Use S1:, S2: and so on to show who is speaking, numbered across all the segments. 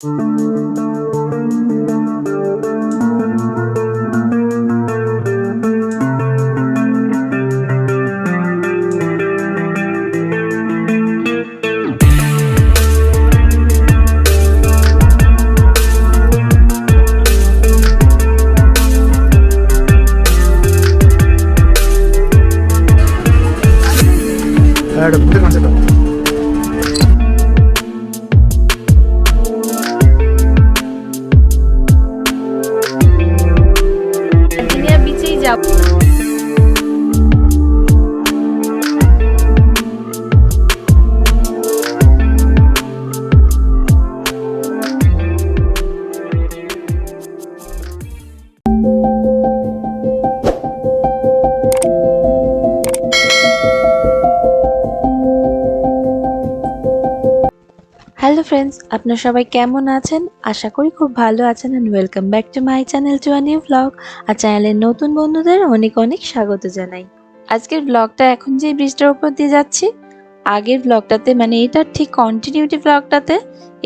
S1: হ্যাঁ
S2: যাব আপনারা সবাই কেমন আছেন? আশা করি খুব ভালো আছেন and welcome back to my channel to a new blog আর চ্যানেলের নতুন বন্ধুদের অনেক অনেক স্বাগত জানাই। আজকের ব্লগটা এখন যে ব্রিজটার উপর দিয়ে যাচ্ছি, আগের ব্লগটাতে মানে এটার ঠিক কন্টিনিউটি ব্লগটাতে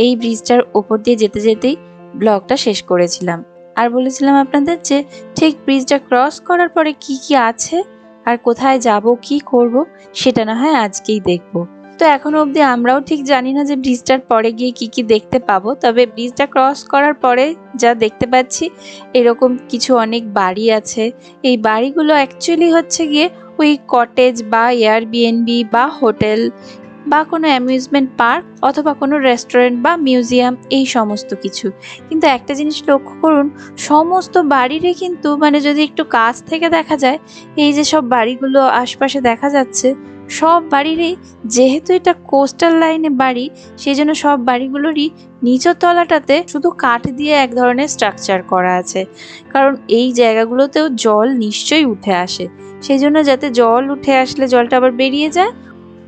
S2: এই ব্রিজটার উপর দিয়ে যেতে যেতেই ব্লগটা শেষ করেছিলাম। আর বলেছিলাম আপনাদের যে, ঠিক ব্রিজটা ক্রস করার পরে কি কি আছে, আর কোথায় যাব, কি করব, সেটা না হয় আজকেই দেখব। তো এখনও অবধি আমরাও ঠিক জানি না যে ব্রিজটার পরে গিয়ে কি কি দেখতে পাবো। তবে ব্রিজটা ক্রস করার পরে যা দেখতে পাচ্ছি, এরকম কিছু অনেক বাড়ি আছে। এই বাড়িগুলো অ্যাকচুয়ালি হচ্ছে গিয়ে ওই কটেজ বা এয়ারবিএনবি বা হোটেল বা কোনো অ্যামিউজমেন্ট পার্ক অথবা কোনো রেস্টুরেন্ট বা মিউজিয়াম এই সমস্ত কিছু। কিন্তু একটা জিনিস লক্ষ্য করুন, সমস্ত বাড়িরই কিন্তু মানে যদি একটু কাছ থেকে দেখা যায়, এই যে সব বাড়িগুলো আশপাশে দেখা যাচ্ছে সব বাড়িরই, যেহেতু এটা কোস্টাল লাইনে বাড়ি সেই জন্য সব বাড়িগুলোরই নিচের তলাটাতে শুধু কাঠ দিয়ে এক ধরনের স্ট্রাকচার করা আছে। কারণ এই জায়গাগুলোতেও জল নিশ্চয়ই উঠে আসে। সেই জন্য যাতে জল উঠে আসলে জলটা আবার বেরিয়ে যায়,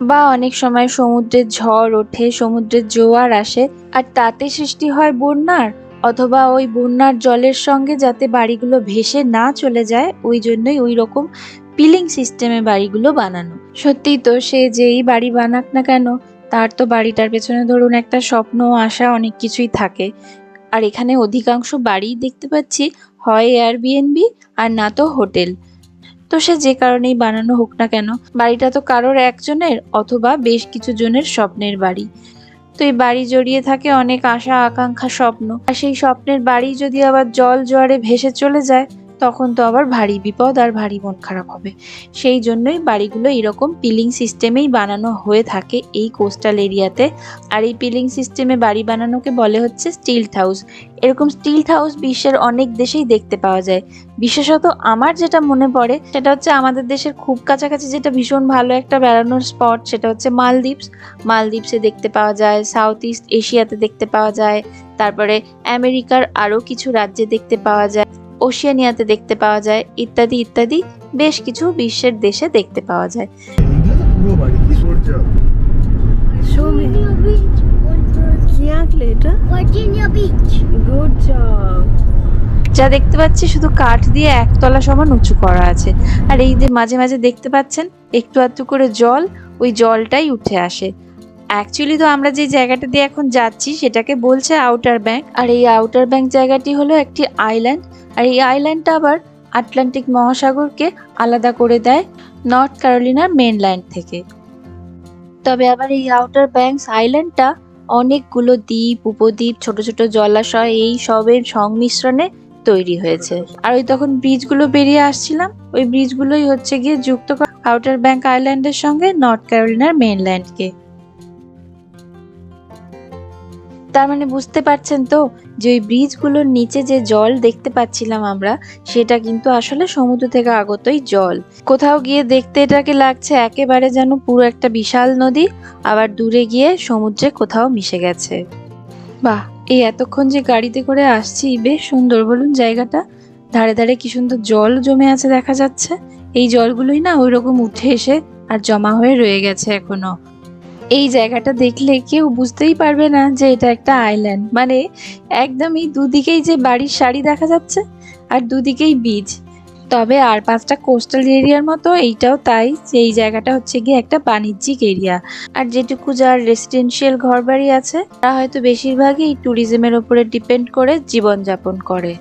S2: বা অনেক সময় সমুদ্রের ঝড় ওঠে, সমুদ্রের জোয়ার আসে, আর তাতে সৃষ্টি হয় বন্যার, অথবা ওই বন্যার জলের সঙ্গে যাতে বাড়িগুলো ভেসে না চলে যায়, ওই জন্যই ওই রকম পিলিং সিস্টেমে বাড়িগুলো বানানো। সত্যি তো, সে যেই বাড়ি বানাক না কেন, তার তো বাড়িটার পেছনে ধরুন একটা স্বপ্ন, আশা, অনেক কিছুই থাকে। আর এখানে অধিকাংশ বাড়ি দেখতে পাচ্ছি হয় এয়ারবিএনবি আর না তো হোটেল। তো সে যে কারণেই বানানো হোক না কেন, বাড়িটা তো কারোর একজনের অথবা বেশ কিছু জনের স্বপ্নের বাড়ি। তো এই বাড়ি জড়িয়ে থাকে অনেক আশা, আকাঙ্ক্ষা, স্বপ্ন। আর সেই স্বপ্নের বাড়ি যদি আবার জল জোয়ারে ভেসে চলে যায় তখন তো আবার ভারী বিপদ আর ভারী মন খারাপ হবে। সেই জন্যই বাড়িগুলো এরকম পিলিং সিস্টেমেই বানানো হয়ে থাকে এই কোস্টাল এরিয়াতে। আর এই পিলিং সিস্টেমে বাড়ি বানানোকে বলে হচ্ছে স্টিল হাউস। এরকম স্টিল হাউস বিশ্বের অনেক দেশেই দেখতে পাওয়া যায়। বিশেষত আমার যেটা মনে পড়ে, সেটা হচ্ছে আমাদের দেশের খুব কাছাকাছি যেটা ভীষণ ভালো একটা বেড়ানোর স্পট, সেটা হচ্ছে মালদ্বীপস। মালদ্বীপসে দেখতে পাওয়া যায়, সাউথ ইস্ট এশিয়াতে দেখতে পাওয়া যায়। তারপরে আমেরিকার আরও কিছু রাজ্যে দেখতে পাওয়া যায়। ওশিয়ানিয়াতে দেখতে পাওয়া যায়, ইত্যাদি ইত্যাদি, বেশ কিছু বিশ্বের দেশে দেখতে পাওয়া যায়। যা দেখতে পাচ্ছি শুধু কাঠ দিয়ে একতলা সমান উঁচু করা আছে। আর এই যে মাঝে মাঝে দেখতে পাচ্ছেন, একটু আধটু করে জল, ওই জলটাই উঠে আসে। অ্যাকচুয়ালি তো আমরা যে জায়গাটা দিয়ে এখন যাচ্ছি, সেটাকে বলছে আউটার ব্যাংক আর এই আউটার ব্যাংক জায়গাটি হলো একটি আইল্যান্ড আর এই আইল্যান্ডটা আবার আটলান্টিক মহাসাগরকে আলাদা করে দেয় নর্থ ক্যারোলিনার মেনল্যান্ড থেকে। তবে আবার এই আউটার ব্যাংকস আইল্যান্ডটা অনেকগুলো দ্বীপ, উপদ্বীপ, ছোট ছোট জলাশয়, এই সবের সংমিশ্রণে তৈরি হয়েছে। আর ওই তখন ব্রিজগুলো বেরিয়ে আসছিলাম। ওই ব্রিজগুলোই হচ্ছে গিয়ে যুক্ত আউটার ব্যাংক আইল্যান্ডের সঙ্গে নর্থ ক্যারোলিনার মেনল্যান্ডকে তার মানে বুঝতে পারছেন তো যে ওই ব্রিজগুলোর নিচে যে জল দেখতে পাচ্ছিলাম আমরা, সেটা কিন্তু আসলে সমুদ্র থেকে আগতই জল। কোথাও গিয়ে দেখতে এটাকে লাগছে একেবারে যেন পুরো একটা বিশাল নদী, আবার দূরে গিয়ে সমুদ্রে কোথাও মিশে গেছে। বাহ, এই এতক্ষণ যে গাড়িতে করে আসছি, বেশ সুন্দর বলুন জায়গাটা। ধারে ধারে কি সুন্দর জল জমে আছে দেখা যাচ্ছে। এই জলগুলোই না ওই রকম উঠে এসে আর জমা হয়ে রয়ে গেছে এখনও। এই জায়গাটা দেখলে কেউ বুঝতেই পারবে না যে এটা একটা আইল্যান্ড মানে একদমই দুদিকেই যে বাড়ির সারি দেখা যাচ্ছে আর দুদিকেই বীজ তবে আর পাঁচটা কোস্টাল এরিয়ার মতো এইটাও তাই, যে এই জায়গাটা হচ্ছে গিয়ে একটা বাণিজ্যিক এরিয়া আর যেটুকু যার রেসিডেন্সিয়াল ঘরবাড়ি আছে, তারা হয়তো বেশিরভাগই ট্যুরিজমের ওপরে ডিপেন্ড করে জীবনযাপন করে।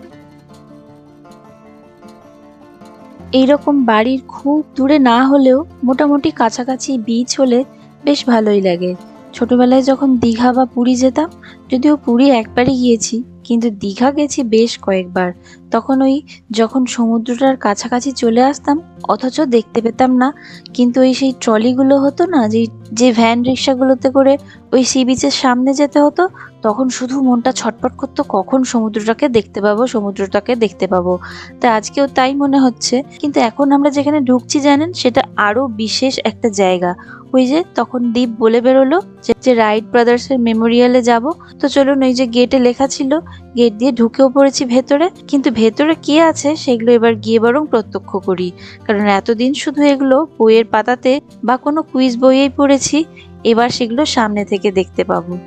S2: এইরকম বাড়ির খুব দূরে না হলেও মোটামুটি কাছাকাছি বিচ হলে বেশ ভালোই লাগে। ছোটবেলায় যখন দীঘা বা পুরী যেতাম, যদিও পুরী একবারই গিয়েছি, কিন্তু দীঘা গেছি বেশ কয়েকবার। তখন ওই যখন সমুদ্রটার কাছাকাছি চলে আসতাম, অথচ দেখতে পেতাম না, কিন্তু ওই সেই ট্রলিগুলো হতো না যে যে ভ্যান রিক্সাগুলোতে করে ওই সি বিচের সামনে যেতে হতো তখন শুধু মনটা ছটপট করতো, কখন সমুদ্রটাকে দেখতে পাবো, সমুদ্রটাকে দেখতে পাবো। তা আজকেও তাই মনে হচ্ছে। কিন্তু এখন আমরা যেখানে ঢুকছি জানেন, সেটা আরও বিশেষ একটা জায়গা। ওই যে তখন দ্বীপ বলে বেরোলো যে রাইট ব্রাদার্সের মেমোরিয়ালে যাব। তো চলুন ওই যে গেটে লেখা ছিল, গেট দিয়ে ঢুকেও পড়েছি ভেতরে। কিন্তু ভেতরে কি আছে সেগুলো এবার গিয়ে বরং প্রত্যক্ষ করি। কারণ এতদিন শুধু এগুলো বইয়ের পাতাতে বা কোনো কুইজ বইয়েই পড়েছি, এবার সেগুলো সামনে থেকে দেখতে পাবো।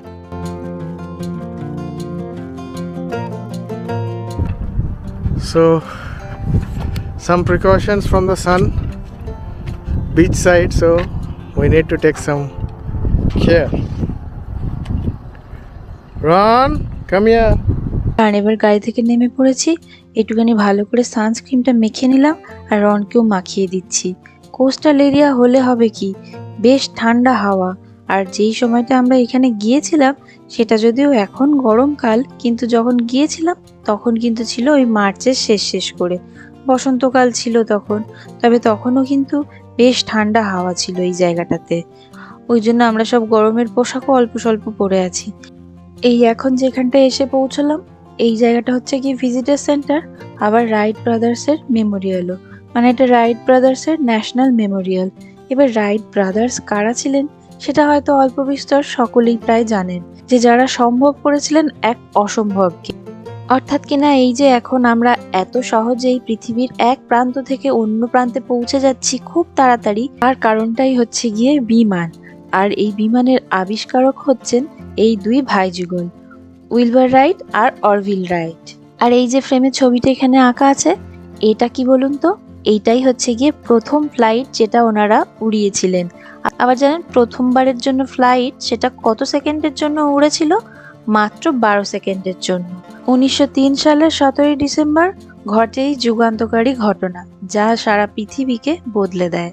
S1: So, some precautions from the sun, beach side, so we need to take some care. Ron, come here.
S2: কারণ এবার গাড়ি থেকে নেমে পড়েছি। একটুখানি ভালো করে সানস্ক্রিনটা মেখে নিলাম আর রনকেও মাখিয়ে দিচ্ছি। কোস্টাল এরিয়া হলে হবে কি? বেশ ঠান্ডা হাওয়া। আর যেই সময়টা আমরা এখানে গিয়েছিলাম সেটা যদিও এখন গরমকাল কিন্তু যখন গিয়েছিলাম তখন কিন্তু ছিল ওই মার্চের শেষ শেষ করে। বসন্তকাল ছিল তখন, তবে তখনও কিন্তু বেশ ঠান্ডা হাওয়া ছিল এই জায়গাটাতে। ওই জন্য আমরা সব গরমের পোশাকও অল্প স্বল্প পরে আছি। এই এখন যেখানটায় এসে পৌঁছলাম, এই জায়গাটা হচ্ছে কি ভিজিটার সেন্টার আবার রাইট ব্রাদার্সের মেমোরিয়ালও মানে এটা রাইট ব্রাদার্সের ন্যাশনাল মেমোরিয়াল এবার রাইট ব্রাদার্স কারা ছিলেন, সেটা হয়তো অল্প বিস্তর সকলেই প্রায় জানেন, যে যারা সম্ভব করেছিলেন এক অসম্ভবকে। অর্থাৎ কিনা এই যে এখন আমরা এত সহজেই পৃথিবীর এক প্রান্ত থেকে অন্য প্রান্তে পৌঁছে যাচ্ছি খুব তাড়াতাড়ি, তার কারণটাই হচ্ছে গিয়ে বিমান। আর এই বিমানের আবিষ্কারক হচ্ছেন এই দুই ভাই যুগল উইলবার রাইট আর অরভিল রাইট। আর এই যে ফ্রেমে ছবিটা এখানে আঁকা আছে, এটা কি বলুন তো? এইটাই হচ্ছে গিয়ে প্রথম ফ্লাইট যেটা ওনারা উড়িয়েছিলেন। আবার জানেন প্রথমবারের জন্য ফ্লাইট সেটা কত সেকেন্ডের জন্য উড়েছিল? মাত্র বারো সেকেন্ডের জন্য। উনিশশো তিন সালের সতেরোই ডিসেম্বর ঘটে এই যুগান্তকারী ঘটনা, যা সারা পৃথিবীকে বদলে দেয়।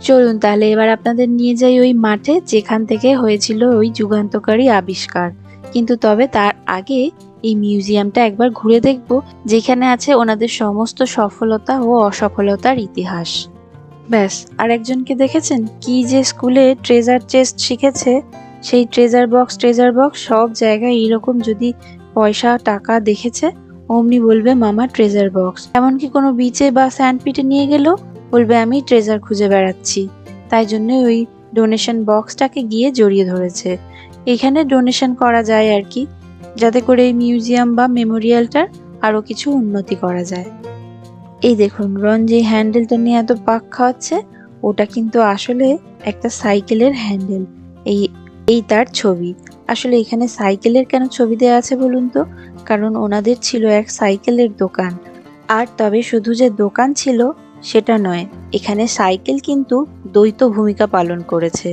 S2: চলুন তাহলে এবার আপনাদের নিয়ে যাই ওই মাঠে, যেখান থেকে হয়েছিল ওই যুগান্তকারী আবিষ্কার। কিন্তু তবে তার আগে এই মিউজিয়ামটা একবার ঘুরে দেখব, যেখানে আছে ওনাদের সমস্ত সফলতা ও অসফলতার ইতিহাস। ব্যাস, আর একজনকে দেখেছেন? কি যে স্কুলে ট্রেজার চেস্ট শিখেছে, সেই ট্রেজার বক্স ট্রেজার বক্স সব জায়গায় এইরকম যদি পয়সা, টাকা দেখেছে, অমনি বলবে, মামা ট্রেজার বক্স এমনকি কোনো বিচে বা স্যান্ডপিটে নিয়ে গেলেও বলবে, আমি ট্রেজার খুঁজে বেড়াচ্ছি। তাই জন্য ওই ডোনেশন বক্সটাকে গিয়ে জড়িয়ে ধরেছে। এখানে ডোনেশন করা যায় আর কি, যাতে করে এই মিউজিয়াম বা মেমোরিয়ালটার আরও কিছু উন্নতি করা যায়। এই দেখুন রন যে হ্যান্ডেলটা নিয়ে এত পাক খাওয়াচ্ছে, ওটা কিন্তু আসলে একটা সাইকেলের হ্যান্ডেল এই এই তার ছবি। আসলে এখানে সাইকেলের কেন ছবি দেওয়া আছে বলুন তো? কারণ ওনাদের ছিল এক সাইকেলের দোকান। আর তবে শুধু যে দোকান ছিল, সেটা নয়, এখানে সাইকেল কিন্তু দ্বৈত ভূমিকা পালন করেছে।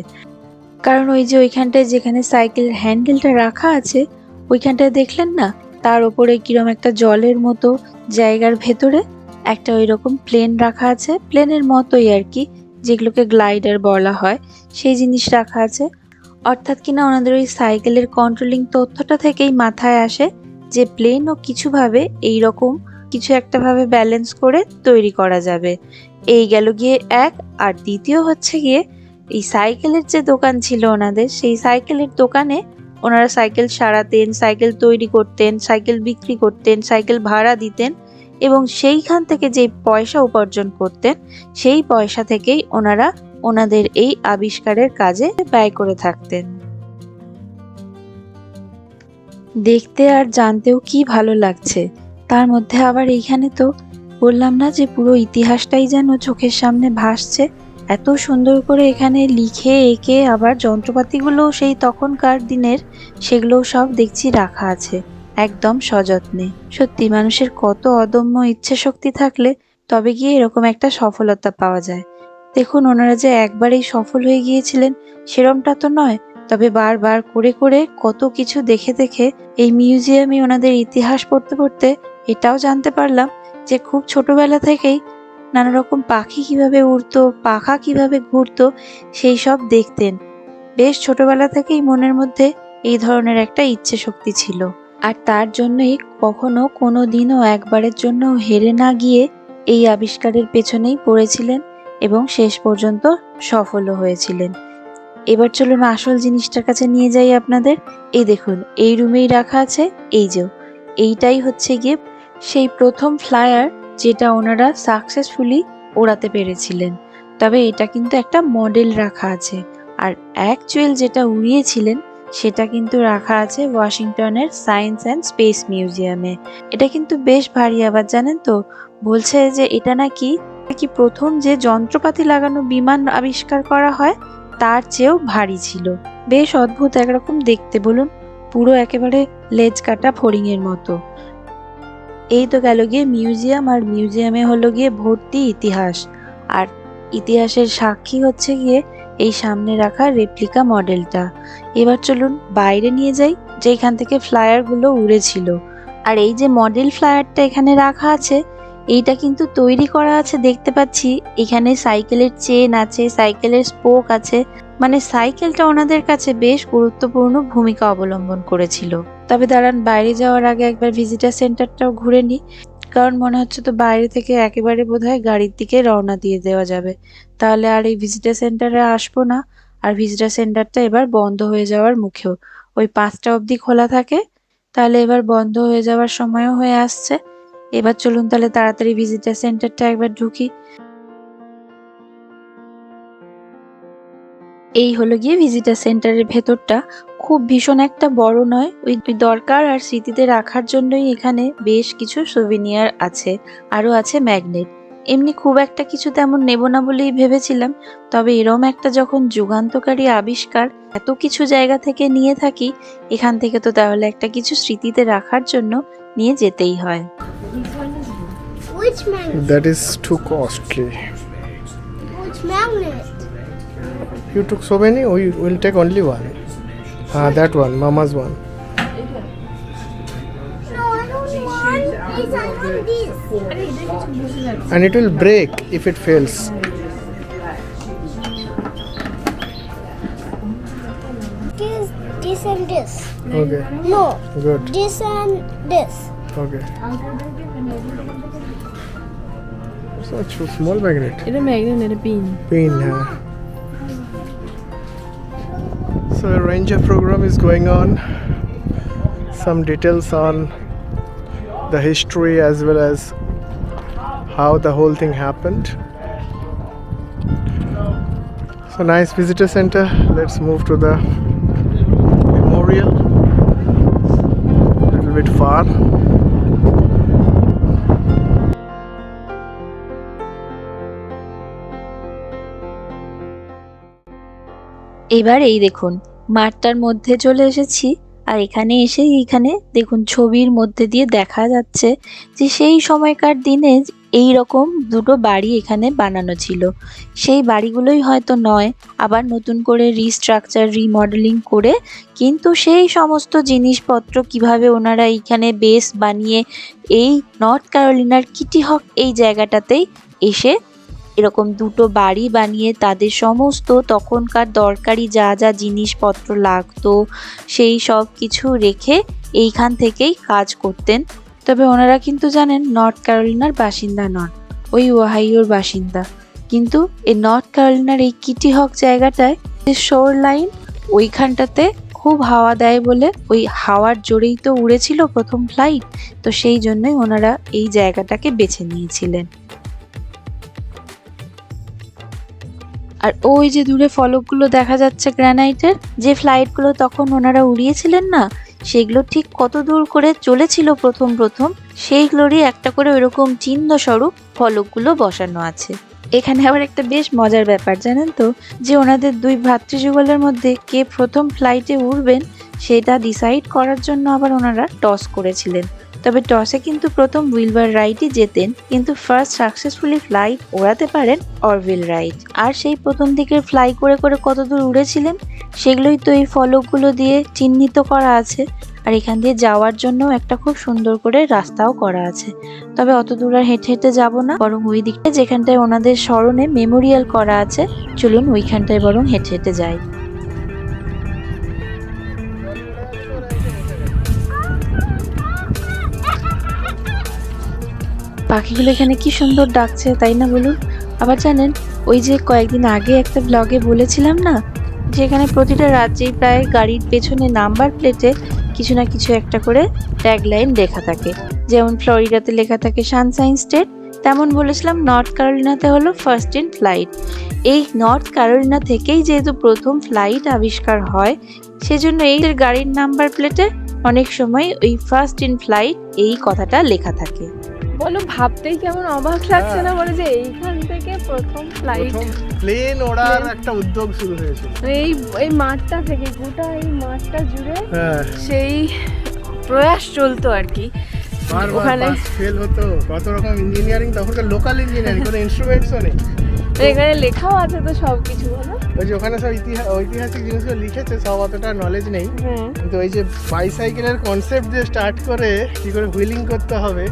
S2: কারণ ওই যে ওইখানটায় যেখানে সাইকেলের হ্যান্ডেলটা রাখা আছে, ওইখানটায় দেখলেন না? তার ওপরে কিরম একটা জলের মতো জায়গার ভেতরে একটা ওই রকম প্লেন রাখা আছে প্লেনের মতোই আর কি, যেগুলোকে গ্লাইডার বলা হয়, সেই জিনিস রাখা আছে। অর্থাৎ কিনা ওনাদের ওই সাইকেলের কন্ট্রোলিং তথ্যটা থেকেই মাথায় আসে যে প্লেনও কিছুভাবে এই রকম কিছু একটাভাবে ব্যালেন্স করে তৈরি করা যাবে। এই গেল গিয়ে এক, আর দ্বিতীয় হচ্ছে গিয়ে এই সাইকেলের যে দোকান ছিল ওনাদের, সেই সাইকেলের দোকানে ওনারা সাইকেল সারাতেন, সাইকেল তৈরি করতেন, সাইকেল বিক্রি করতেন, সাইকেল ভাড়া দিতেন এবং সেইখান থেকে যে পয়সা উপার্জন করতেন, সেই পয়সা থেকেই ওনারা ওনাদের এই আবিষ্কারের কাজে ব্যয় করে থাকতেন। দেখতে আর জানতেও কি ভালো লাগছে। তার মধ্যে আবার এইখানে তো বললাম না যে পুরো ইতিহাসটাই যেন চোখের সামনে ভাসছে। এত সুন্দর করে এখানে লিখে, এঁকে আবার যন্ত্রপাতিগুলোও সেই তখনকার দিনের, সেগুলোও সব দেখছি রাখা আছে। একদম সযত্নে। সত্যি, মানুষের কত অদম্য ইচ্ছে শক্তি থাকলে তবে গিয়ে এরকম একটা সফলতা পাওয়া যায়। দেখুন, ওনারা যে একবারেই সফল হয়ে গিয়েছিলেন, সেরমটা তো নয়। তবে বারবার করে করে কত কিছু দেখে দেখে এই মিউজিয়ামে ওনাদের ইতিহাস পড়তে পড়তে এটাও জানতে পারলাম যে খুব ছোটবেলা থেকেই নানা রকম পাখি কীভাবে উড়তো, পাখা কীভাবে ঘুরতো, সেই সব দেখতেন। বেশ ছোটবেলা থেকেই মনের মধ্যে এই ধরনের একটা ইচ্ছে শক্তি ছিল। আর তার জন্যই কখনো কোনো দিনও একবারের জন্য হেরে না গিয়ে এই আবিষ্কারের পেছনেই পড়েছিলেন এবং শেষ পর্যন্ত সফলও হয়েছিলেন। এবার চলুন আসল জিনিসটার কাছে নিয়ে যাই আপনাদের। এই দেখুন, এই রুমেই রাখা আছে এই যে, এইটাই হচ্ছে গিয়ে সেই প্রথম ফ্লায়ার যেটা ওনারা সাকসেসফুলি ওড়াতে পেরেছিলেন। তবে এটা কিন্তু একটা মডেল রাখা আছে। আর অ্যাকচুয়াল যেটা উড়িয়েছিলেন সেটা কিন্তু রাখা আছে ওয়াশিংটনের সায়েন্স অ্যান্ড স্পেস মিউজিয়ামে। এটা কিন্তু বেশ ভারী আবার জানেন তো? বলছে যে এটা নাকি নাকি প্রথম যে যন্ত্রপাতি লাগানো বিমান আবিষ্কার করা হয়, তার চেয়েও ভারী ছিল। বেশ অদ্ভুত একরকম দেখতে, বলুন। পুরো একেবারে লেজ কাটা ফড়িংয়ের মতো। এই তো গেল গিয়ে মিউজিয়াম, আর মিউজিয়ামে হলো গিয়ে ভর্তি ইতিহাস। আর ইতিহাসের সাক্ষী হচ্ছে গিয়ে এই সামনে রাখা রেপ্লিকা মডেলটা। এবার চলুন বাইরে নিয়ে যাই যেখান থেকে ফ্লায়ারগুলো উড়েছিল। আর এই যে মডেল ফ্লায়ারটা এখানে রাখা আছে, এইটা কিন্তু তৈরি করা আছে, দেখতে পাচ্ছি। এখানে সাইকেলের চেন আছে, সাইকেলের স্পোক আছে। মানে সাইকেলটা ওনাদের কাছে বেশ গুরুত্বপূর্ণ ভূমিকা অবলম্বন করেছিল। তবে দাঁড়ান, বাইরে যাওয়ার আগে একবার ভিজিটার সেন্টারটাও ঘুরে নিই কারণ মনে হচ্ছে তো বাইরে থেকে একেবারে বোধহয় গাড়ির দিকে রওনা দিয়ে দেওয়া যাবে। তাহলে আর এই ভিজিটার সেন্টারে আসব না। আর ভিজিটার সেন্টারটা এবার বন্ধ হয়ে যাওয়ার মুখেও। ওই পাঁচটা অবধি খোলা থাকে, তাহলে এবার বন্ধ হয়ে যাওয়ার সময়ও হয়ে আসছে। এবার চলুন তাহলে তাড়াতাড়ি ভিজিটার সেন্টারটা একবার ঢুকি। এই হলো গিয়ে ভিজিটার সেন্টারের ভেতরটা। খুব ভীষণ একটা বড় নয়, ওই দরকার আর স্মৃতিতে রাখার জন্যই এখানে বেশ কিছু সুভিনিয়ার আছে, আরও আছে ম্যাগনেট এমনি খুব একটা কিছু তেমন নেব না বলেই ভেবেছিলাম তবে এরম একটা যখন যুগান্তকারী আবিষ্কার এত কিছু জায়গা থেকে নিয়ে থাকি এখান থেকে তো তাহলে একটা কিছু স্মৃতিতে রাখার জন্য নিয়ে যেতেই হয়?
S1: That is too costly.
S3: Which magnet?
S1: You took so many, we will take only one. Ah, that one, Mama's one. and it will break if it fails.
S3: This, this and this.
S1: Okay.
S3: No.
S1: Good.
S3: This and this.
S1: Okay. Such a small magnet.
S4: It's a magnet and a
S1: pin. Pin, yeah. So a ranger program is going on. Some details on the history as well as how the whole thing happened. So nice visitor center. Let's move to the memorial. A little bit far.
S2: এবার এই দেখুন মাঠটার মধ্যে চলে এসেছি আর এখানে এসে এইখানে দেখুন ছবির মধ্যে দিয়ে দেখা যাচ্ছে যে সেই সময়কার দিনে এই রকম দুটো বাড়ি এখানে বানানো ছিল। সেই বাড়িগুলোই হয়তো নয়, আবার নতুন করে রিস্ট্রাকচার রিমডেলিং করে, কিন্তু সেই সমস্ত জিনিসপত্র কীভাবে ওনারা এইখানে বেস বানিয়ে এই নর্থ ক্যারোলিনার কিটি হক এই জায়গাটাতেই এসে এরকম দুটো বাড়ি বানিয়ে তাদের সমস্ত তখনকার দরকারি যা যা জিনিসপত্র লাগতো, সেই সব কিছু রেখে এইখান থেকেই কাজ করতেন। তবে ওনারা কিন্তু জানেন নর্থ ক্যারোলিনার বাসিন্দা নন, ওই ওহাইওর বাসিন্দা। কিন্তু এই নর্থ ক্যারোলিনার এই কিটি হক জায়গাটায় যে শোর লাইন ওইখানটাতে খুব হাওয়া দেয় বলে ওই হাওয়ার জোরেই তো উড়েছিল প্রথম ফ্লাইট, তো সেই জন্যই ওনারা এই জায়গাটাকে বেছে নিয়েছিলেন। আর ওই যে দূরে ফলকগুলো দেখা যাচ্ছে গ্রানাইটের, যে ফ্লাইটগুলো তখন ওনারা উড়িয়েছিলেন না সেগুলো ঠিক কত দূর করে চলেছিল প্রথম প্রথম, সেইগুলোরই একটা করে ওইরকম চিহ্ন স্বরূপ ফলকগুলো বসানো আছে। এখানে আবার একটা বেশ মজার ব্যাপার, জানেন তো? যে ওনাদের দুই ভাতৃযুগলের মধ্যে কে প্রথম ফ্লাইটে উঠবেন সেটা ডিসাইড করার জন্য আবার ওনারা টস করেছিলেন। তবে টসে কিন্তু প্রথম উইলবার রাইটই জেতেন, কিন্তু ফার্স্ট সাকসেসফুলি ফ্লাইট ওড়াতে পারেন অরভিল রাইট আর সেই প্রথম দিকে ফ্লাই করে করে কতদূর উড়েছিলেন, সেগুলোই তো এই ফলকগুলো দিয়ে চিহ্নিত করা আছে। আর এখান দিয়ে যাওয়ার জন্য একটা খুব সুন্দর করে রাস্তাও করা আছে। তবে অত দূর আর হেঁটে হেঁটে যাব না, বরং ওই দিকটা যেখানটায় ওনাদের স্মরণে মেমোরিয়াল করা আছে, চলুন ওইখানটায় বরং হেঁটে হেঁটে যাই। পাখিগুলো এখানে কি সুন্দর ডাকছে, তাই না বলুন? আবার জানেন, ওই যে কয়েকদিন আগে একটা ব্লগে বলেছিলাম না যেখানে প্রতিটা রাজ্যেই প্রায় গাড়ির পেছনে নাম্বার প্লেটে কিছু না কিছু একটা করে ট্যাগলাইন লেখা থাকে। যেমন ফ্লোরিডাতে লেখা থাকে সানসাইন স্টেট তেমন বলেছিলাম, নর্থ ক্যারোলিনাতে হলো ফার্স্ট ইন ফ্লাইট এই নর্থ ক্যারোলিনা থেকেই যেহেতু প্রথম ফ্লাইট আবিষ্কার হয়, সেজন্য এই গাড়ির নাম্বার প্লেটে অনেক সময় ওই ফার্স্ট ইন ফ্লাইট এই কথাটা লেখা থাকে।
S4: বলো ভাবতেই কেমন অবাক লাগছে না বলে যে এইখান থেকে প্রথম ফ্লাইট
S1: প্লেন ওড়ার একটা উদ্যোগ শুরু হয়েছিল।
S4: এই এই মাঠটা থেকে গোটা এই মাঠটা জুড়ে
S1: হ্যাঁ।
S4: সেই প্রয়াস চলতো আর কি। ওখানে
S1: ফেল হতো। কত রকম ইঞ্জিনিয়ারিং তখনকার লোকাল ইঞ্জিনিয়ারিং কোনো ইনস্ট্রুমেন্টসও নেই।
S4: এখানে লেখাও আছে তো সব কিছু বলো।
S1: ওই যে ওখানে সব ইতিহাস ঐতিহাসিক জিনিসগুলো লিখেছে সব অতটা নলেজ নেই।
S4: হ্যাঁ
S1: কিন্তু ওই যে বাইসাইকেলের কনসেপ্ট দিয়ে স্টার্ট করে কি করে হুইলিং করতে হবে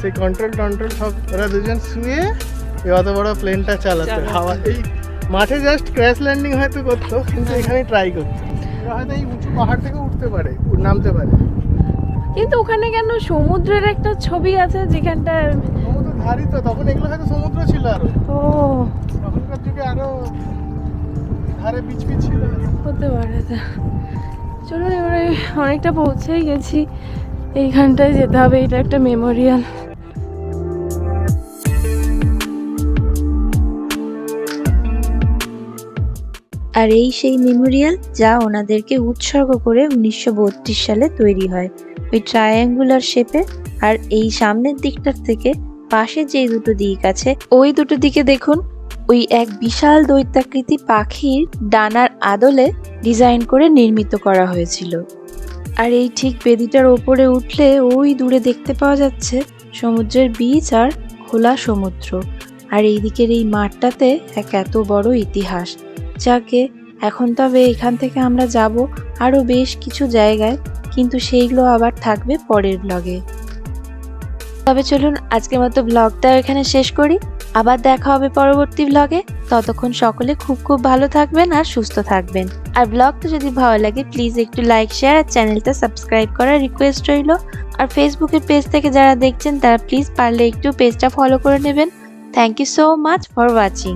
S1: সেই কন্ট্রোল টন্ট্রোল সব ওরা দুজন শুয়ে এই অত বড় প্লেনটা চালাতো। হাওয়া এই মাঠে জাস্ট ক্র্যাশ ল্যান্ডিং হয়তো করতো কিন্তু এখানে ট্রাই করতো। হয়তো এই উঁচু পাহাড় থেকে উঠতে পারে নামতে পারে।
S4: কিন্তু ওখানে কেন সমুদ্রের একটা ছবি আছে যেখানটা
S1: সমুদ্র ধারই তো তখন এগুলো হয়তো সমুদ্র ছিল আরও।
S4: ও।
S1: তখনকার যুগে আরও ধারে বিচ বিচ ছিল।
S4: হতে পারে তা। চলুন এবারে অনেকটা পৌঁছেই গেছি। এইখানটায় যেতে হবে এটা একটা মেমোরিয়াল
S2: আর এই সেই মেমোরিয়াল যা ওনাদেরকে উৎসর্গ করে উনিশশো বত্রিশ সালে তৈরি হয়। ওই ট্রায়াঙ্গুলার শেপে আর এই সামনের দিকটার থেকে পাশে যে দুটো দিক আছে, ওই দুটো দিকে দেখুন, ওই এক বিশাল দৈত্যাকৃতি পাখির ডানার আদলে ডিজাইন করে নির্মিত করা হয়েছিল। আর এই ঠিক বেদিটার ওপরে উঠলে ওই দূরে দেখতে পাওয়া যাচ্ছে সমুদ্রের বীচ আর খোলা সমুদ্র। আর এই দিকের এই মাঠটাতে এক এত বড় ইতিহাস। যাকে এখন তবে এখান থেকে আমরা যাব আরও বেশ কিছু জায়গায়, কিন্তু সেইগুলো আবার থাকবে পরের ব্লগে তবে চলুন আজকের মতো ব্লগটা এখানে শেষ করি। আবার দেখা হবে পরবর্তী ব্লগে ততক্ষণ সকলে খুব খুব ভালো থাকবেন আর সুস্থ থাকবেন। আর ব্লগটা যদি ভালো লাগে প্লিজ একটু লাইক শেয়ার আর চ্যানেলটা সাবস্ক্রাইব করার রিকোয়েস্ট রইল। আর ফেসবুকের পেজ থেকে যারা দেখছেন, তারা প্লিজ পারলে একটু পেজটা ফলো করে নেবেন। Thank you so much for watching